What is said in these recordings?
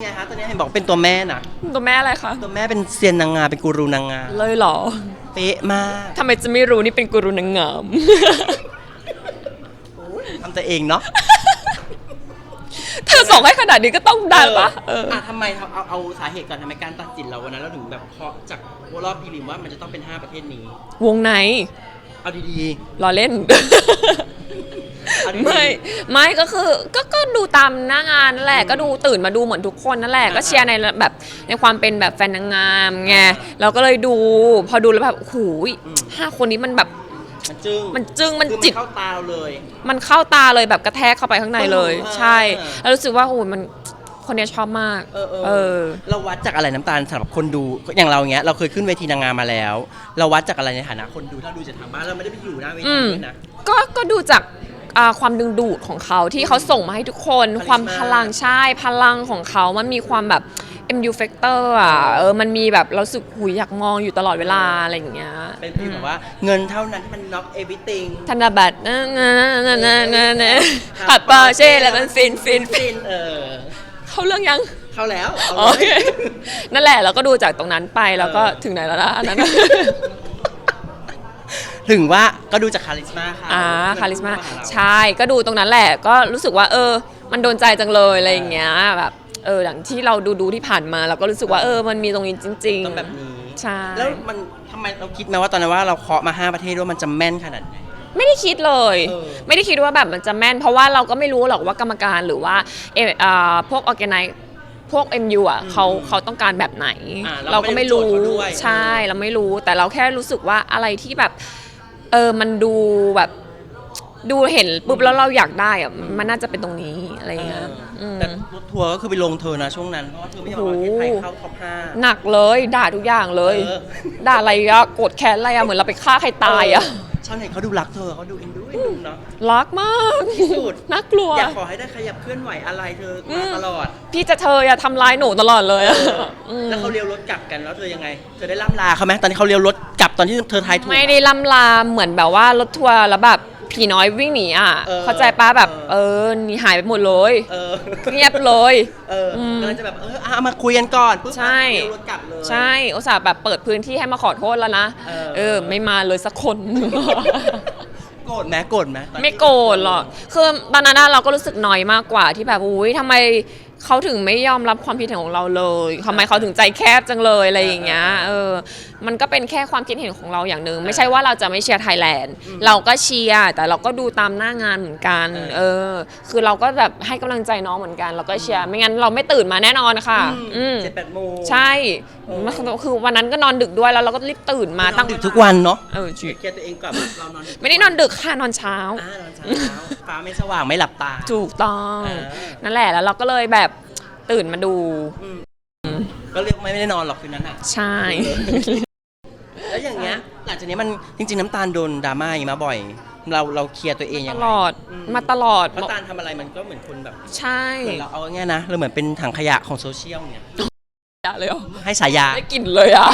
ไงคะตอนนี้เห็นบอกเป็นตัวแม่นะตัวแม่อะไรคะตัวแม่เป็นเซียนนางงามเป็นกูรูนางงามเลยเหรอเป๊ะมากทำไมจะไม่รู้นี่เป็นกูรูนางงาม ทำตัวเองเนาะเธอส่งให้ขนาดนี้ก็ต้องได้ปะเอออะทำไมเอาเอาเอาสาเหตุก่อนทำไมการตัดสินเราวันนั้นเราถึงแบบเคาะจากรอบพรีลิมว่ามันจะต้องเป็น 5 ประเทศนี้ วงไหน เอาดีรอเล่น เอาดีๆ ไม่ไม่ก็คือก็ก็ดูตามหน้างานนั่นแหละก็ดูตื่นมาดูเหมือนทุกคนนั่นแหละอ่าก็เชียร์ในแบบในความเป็นแบบแฟนนางงามไงเราก็เลยดู พอดูแล้วแบบโอ้โหยอืม ห้าคนนี้มันแบบๆมันจึ้งมันจึ้งมันคือจิต เข้าตาเราเลย มันเข้าตาเลยแบบกระแทกเข้าไปข้างในเลย เออ ใช่ แล้วรู้สึกว่าโอ้ยมันคนเนี้ยชอบมากเออเออเออ เราวัดจากอะไรน้ำตาลสำหรับคนดูอย่างเราเงี้ยเราเคยขึ้นเวทีนางงามมาแล้ว เราวัดจากอะไรในฐานะคนดูถ้าดูจากทางบ้านเราไม่ได้ไปอยู่หน้าเวอืทีมด้วยนะ ก็ก็ดูจาก อ่าความดึงดูดของเขาที่เขาส่งมาให้ทุกคน Charisma ความพลังใช่พลังของเขามันมีความแบบ MU factor อะเออมันมีแบบเราสึกหุยอยากมองอยู่ตลอดเวลาอะไรอย่างเงี้ยเป็นฟีลแบบว่าเงินเท่านั้นที่มัน knock everything ธนบัตรนะนะนะนะนะนะขับปอร์เช่แล้วมันฟินฟินฟินเออเขาเรื่องยังเข้าแล้วเอาโอเลเคยนั่นแหละเราก็ดูจากตรงนั้นไปแล้วก็เออถึงไหนแล้วนะอันนั้น ถึงว่าก็ดูจากคาริสมาค่ะอ่าคาริสมาเรใช่ก็ดูตรงนั้นแหละ ก็รู้สึกว่า เออ มันโดนใจจังเลยอะไรอย่างเงี้ยแบบเอออย่างที่เราดูดูๆที่ผ่านมาเราก็รู้สึกว่าเออ มันมีตรงนี้จริงต้องแบบนี้ใช่แล้วมันทำไมเราคิดไหมว่าตอนนั้นว่าเราเคาะมาห้าประเทศว่ามันจะแม่นขนาดไหนไม่ได้คิดเลยเออไม่ได้คิดว่าแบบมันจะแม่น เพราะว่าเราก็ไม่รู้หรอกว่ากรรมการหรือว่าเอออ่าพวกออแกไนพวก MU อะเขาเขาต้องการแบบไหนอ่าเราเราก็ไม่รู้ไม่ได้โจทย์เขาด้วยใช่เราไม่รู้แต่เราแค่รู้สึกว่าอะไรที่แบบ เออมันดูแบบดูเห็นปุ๊บแล้วเราอยากได้อะมันน่าจะเป็นตรงนี้อะไรอย่างเงี้ยเออมแต่รถทัวร์ก็คือไปลงเธอนะช่วงนั้น เพราะว่าเธอไม่ยอมเอาประเทศไทยเข้าท็อปห้า หนักเลยด่าทุกอย่างเลย เออ ด่าอะไรอะโกรธแค้นอะไรอะเหมือนเราไปฆ่าใครตายอะ ชาวเน็ตเขาดูรักเธอเขาดูเอ็นดูเอ็นดูเนาะ รักมากสุด น่ากลัว อยากขอให้ได้ขยับเคลื่อนไหวอะไรเธอมาตลอด พี่จะเธออย่าทำร้ายหนูตลอดเลยอะมแล้วเขาเลี้ยวรถกลับกันแล้วเธอยังไง เธอได้ล่ำลาเขาไหมตอนที่เขาเลี้ยวรถกลับตอนที่เธอทายถูก ไม่ได้ล่ำลาเหมือนแบบว่ารถทัวร์แล้วแบบผีน้อยวิ่งหนีอะ เออเข้าใจป้าแบบ เอเอออหนีหายไปหมดเลยเออเงียบเลย เอออม กำลังจะแบบเออเอามาคุยกันก่อนปุ๊บใช่ เลี้ยวรถกลับเลย ใช่อุตส่าห์แบบเปิดพื้นที่ให้มาขอโทษแล้วนะ เออ เออ ไม่มาเลยสักคน โกรธไหมโกรธไหมตอนที่ ไม่โกรธหรอก คือตอนนั้นน่ะเราก็รู้สึกน้อยมากกว่าที่แบบอุ้ยทำไม เขาถึงไม่ยอมรับความคิดเห็นของเราเลยทำไมเขาถึงใจแคบจังเลยอะไรอย่างเงี้ย เออ มันก็เป็นแค่ความคิดเห็นของเราอย่างหนึ่งไม่ใช่ว่าเราจะไม่เชียร์ไทยแลนด์ เราก็เชียร์แต่เราก็ดูตามหน้างานเหมือนกัน เออ คือเราก็แบบให้กำลังใจน้องเหมือนกัน เราก็เชียร์ ไม่งั้นเราไม่ตื่นมาแน่นอนค่ะ อืม เจ็ดแปดโมงใช่มันคือวันนั้นก็นอนดึกด้วยแล้วเราก็รีบตื่นมาตั้งดึกทุกวันเนาะเออจริงเคลียร์ตัวเองก่อนเรานอนดึกไม่ได้นอนดึกค่ะนอนเช้า อ่านอนเช้าฟ้าไม่สว่างไม่หลับตา ถูกต้อง เออ นั่นแหละแล้วเราก็เลยแบบ ตื่นมาดูก็เรียกไม่ได้นอนหรอกคืนนั้นอะ ใช่ แล้วอย่างเงี้ยหลังจากนี้มันจริง ๆ น้ำตาลโดนดราม่าอย่างนี้มาบ่อย เราเราเคลียร์ตัวเองตยังไงลอดอืมมาตลอดน้ำตาลทำอะไรมันก็เหมือนคนแบบใช่เหมือนเราเอาง่ายๆนะเราเหมือนเป็นถังขยะของโซเชียลเนี่ยอย่าเลยเหรอให้ฉายา ได้กลิ่นเลยอะ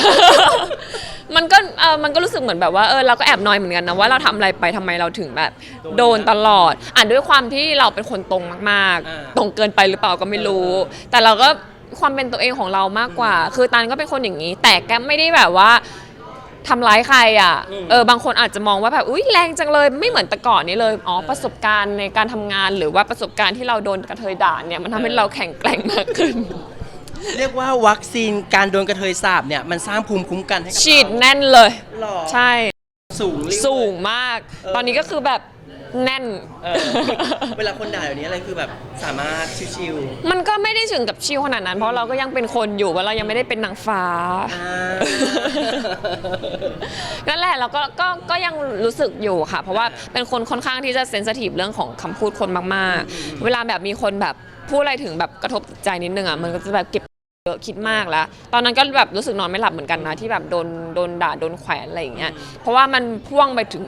มันก็เออมันก็รู้สึกเหมือนแบบว่าเออเราก็แอบนอยเหมือนกันนะว่าเราทำอะไรไปทำไมเราถึงแบบ โดนโดนตลอดอ่านด้วยความที่เราเป็นคนตรงมากอ่าๆ ตรงเกินไปหรือเปล่าก็ไม่รู้เออแต่เราก็ความเป็นตัวเองของเรามากกว่า คือตันก็เป็นคนอย่างนี้ แต่แกไม่ได้แบบว่าทำร้ายใครอะอืม เออบางคนอาจจะมองว่าแบบอุ้ยแรงจังเลยไม่เหมือนแต่ก่อนนี้เลยอ๋อเออประสบการณ์ในการทำงานหรือว่าประสบการณ์ที่เราโดนกระเทยด่าเนี่ยมันทำให้เออเราแข็งแกร่งมากขึ้น เรียกว่าวัคซีนการโดนกระเทยสาบเนี่ยมันสร้างภูมิคุ้มกันให้กับฉีดเราแน่นเลย หรอใช่ สูงริ้วสูงมาก เออ ตอนนี้ก็คือแบบแน่น เออเวลาคนด่าแบบนี้อะไรคือแบบสามารถชิวมันก็ไม่ได้ถึงกับชิวขนาดนั้น เพราะเราก็ยังเป็นคนอยู่ว่าเรายังไม่ได้เป็นนางฟ้า ๆอ่า นั่นแหละเราก็ก็ก็ยังรู้สึกอยู่ค่ะ เพราะว่าเป็นคนค่อนข้างที่จะเซนสทีฟเรื่องของคำพูดคนมาก ๆ เวลาแบบมีคนแบบพูดอะไรถึงแบบกระทบจิตใจนิดนึงอะมันก็จะแบบเก็บ เยอะคิดมากแล้ว ตอนนั้นก็แบบรู้สึกนอนไม่หลับเหมือนกันนะที่แบบโดนโดนด่าโดนแขวนอะไรอย่างเงี้ย เพราะว่ามันพ่วงไปถึง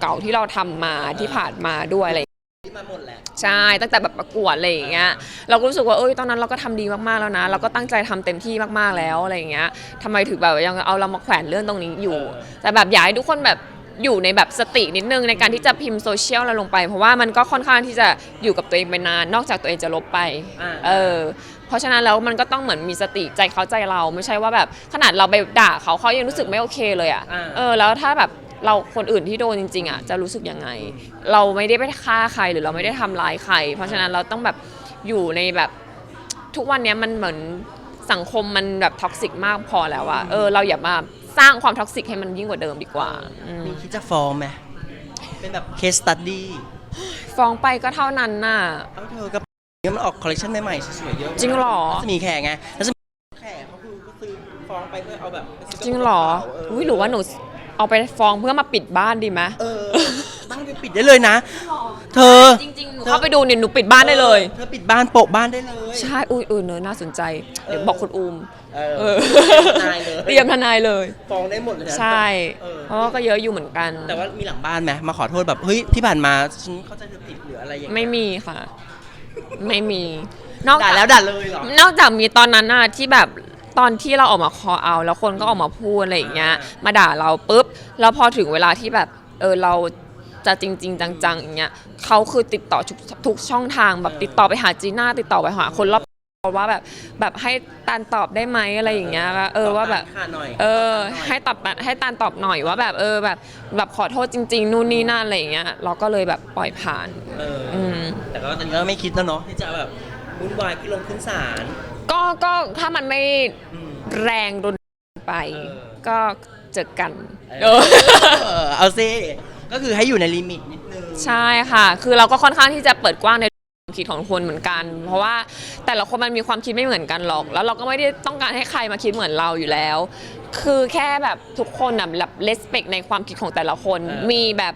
เก่าๆที่เราทำมาที่ผ่านมาด้วยอะไรอย่างเงี้ยที่มาหมดแหละใช่ตั้งแต่แบบประกวดอะไรอย่างเงี้ยเราก็รู้สึกว่าเอ้ยตอนนั้นเราก็ทำดีมากๆแล้วนะ เราก็ตั้งใจทำเต็มที่มากๆแล้วอะไรอย่างเงี้ยทำไมถึงแบบยังเอาเรามาแขวนเรื่องตรงนี้อยู่เออแต่แบบอยากให้ทุกคนแบบอยู่ในแบบสตินิดนึงในการที่จะพิมพ์โซเชียลเราลงไป เพราะว่ามันก็ค่อนข้างที่จะอยู่กับตัวเองไปนาน นอกจากตัวเองจะลบไปอ่าเออ เพราะฉะนั้นแล้วมันก็ต้องเหมือนมีสติใจเขาใจเราไม่ใช่ว่าแบบขนาดเราไปด่าเขาเขายังรู้สึกไม่โอเคเลยอะอ่า เออแล้วถ้าแบบเราคนอื่นที่โดนจริงๆอะจะรู้สึกยังไง เราไม่ได้ไปฆ่าใครหรือเราไม่ได้ทำร้ายใคร เพราะฉะนั้นเราต้องแบบอยู่ในแบบ ทุกวันเนี้ยมันเหมือนสังคมมันแบบท็อกซิกมากพอแล้วอะเออเราอย่ามาสร้างความท็อกซิกให้มันยิ่งกว่าเดิมดีกว่าอืมมีคิดจะฟ้องไหมเป็นแบบ case study ฟ้องไปก็เท่านั้นน่ะ เอาเธอกั บเนี่ยมันออกคอลเลคชันใหม่ๆสวยๆเยอะจริงเหรอแล้วจะมีแขกไงแล้วจะมีแขกเขาคือก็ซื้อฟ้องไปเพื่อเอาแบบไปซื้อกะจริงเหรอ เป๋าเอุ้ยหรือว่าหนูเอาไปฟ้องเพื่อมาปิดบ้านดีไหมเออบ้านไปปิดได้เลยนะ เธอ จริงๆ หนูเข้าไปดูเนี่ยหนูปิดบ้านได้เลย เธอปิดบ้านโปะบ้านได้เลย ใช่ อุ้ยเออเนอะน่าสนใจ เดี๋ยวเออบอกคุณอูมเอเอออทนายเลย เตรียมทนายเลย ฟ้องได้หมดเลยนะใช่ เออเพราะว่าก็เยอะอยู่เหมือนกัน แต่ว่ามีหลังบ้านไหมมาขอโทษแบบเฮ้ยที่ผ่านมาฉันเข้าใจเธอผิดหรืออะไรอย่างเงี้ยไม่มีค่ะ ไม่มี นอกด่าจากแล้วด่าเลยเหรอ นอกจากมีตอนนั้นน่ะที่แบบตอนที่เราออกมาคอเอา แล้วคนก็ออกมาพูดอะไรอย่างเงี้ย อ่า มาด่าเราปุ๊บแล้วพอถึงเวลาที่แบบเออเราจะจริง ๆ จังๆอย่างเงี้ยเขาคือติดต่อทุกทุกช่องทางแบบติดต่อไปหาจีน่าติดต่อไปหาคนรอบ ตัวว่าแบบแบบให้ตานตอบได้ไหมอะไรอย่างเงี้ยว่าเออว่าแบบค่าหน่อยเออให้ตอบให้ตานตอบหน่อยว่าแบบเออแบบแบบขอโทษจริง ๆ นู่นนี่นั่นอะไรอย่างเงี้ยเราก็เลยแบบปล่อยผ่านเออออืมแต่ก็ตอนนี้ก็ไม่คิดแล้วเนาะที่จะแบบวุ่นวายขึ้นลงขึ้นศาลก็ก็ถ้ามันไม่อืมแรงรุนไปเออก็เจอกันเออเออเอาซิก็คือให้อยู่ในลิมิตนิดนึงใช่ค่ะ คือเราก็ค่อนข้างที่จะเปิดกว้างใน ความคิดของคนเหมือนกัน เพราะว่าแต่ละคนมันมีความคิดไม่เหมือนกันหรอก แล้วเราก็ไม่ได้ต้องการให้ใครมาคิดเหมือนเราอยู่แล้ว คือแค่แบบทุกคนนะแบบเลสเปกในความคิดของแต่ละคน เออ มีแบบ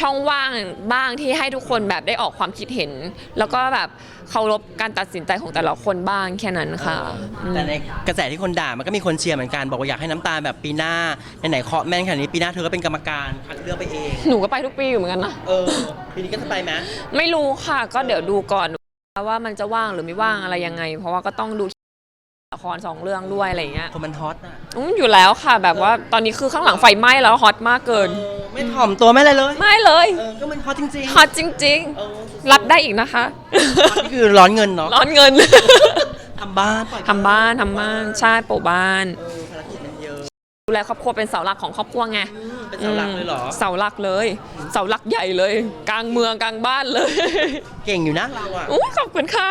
ช่องว่างบ้างที่ให้ทุกคนแบบได้ออกความคิดเห็น แล้วก็แบบเคารพการตัดสินใจของแต่ละคนบ้างแค่นั้นค่ะอืมแต่ในกระแสที่คนด่ามันก็มีคนเชียร์เหมือนกัน บอกว่าอยากให้น้ำตาลแบบปีหน้าไหนๆเคาะแม่นขนาดนี้ปีหน้าเธอก็เป็นกรรมการคัดเลือกไปเอง หนูก็ไปทุกปีอยู่เหมือนกันนะ เออปีนี้ก็จะไปไหม ไม่รู้ค่ะ ก็เดี๋ยวดูก่อนว่ามันจะว่างหรือไม่ว่างอะไรยังไง เพราะว่าก็ต้องดู ละครสองเรื่องด้วยอะไรอย่างเงี้ยคนมันฮอตอะอืมอยู่แล้วค่ะแบบว่าตอนนี้คือข้างหลังไฟไหม้แล้วฮอตมากเกิน เออไม่ถ่อมตัวไม่อะไรเลย ไม่เลยเออ ก็มันฮอตจริงๆฮอตจริง เออๆรับได้อีกนะคะ ฮอตนี่คือร้อนเงินเนาะร้อนเงิน ทำบ้านปล่อยทำบ้านทำบ้านใช่โปะบ้าน เออภารกิจมันเยอะดูแลครอบครัวเป็นเสาหลักของครอบครัวไงอืมเป็นเสาหลักเลยเหรอ เสาหลักเลย เสาหลักใหญ่เลย กลางเมืองกลางบ้านเลยเก่งอยู่นะเราอะ อุ้ยขอบคุณค่ะ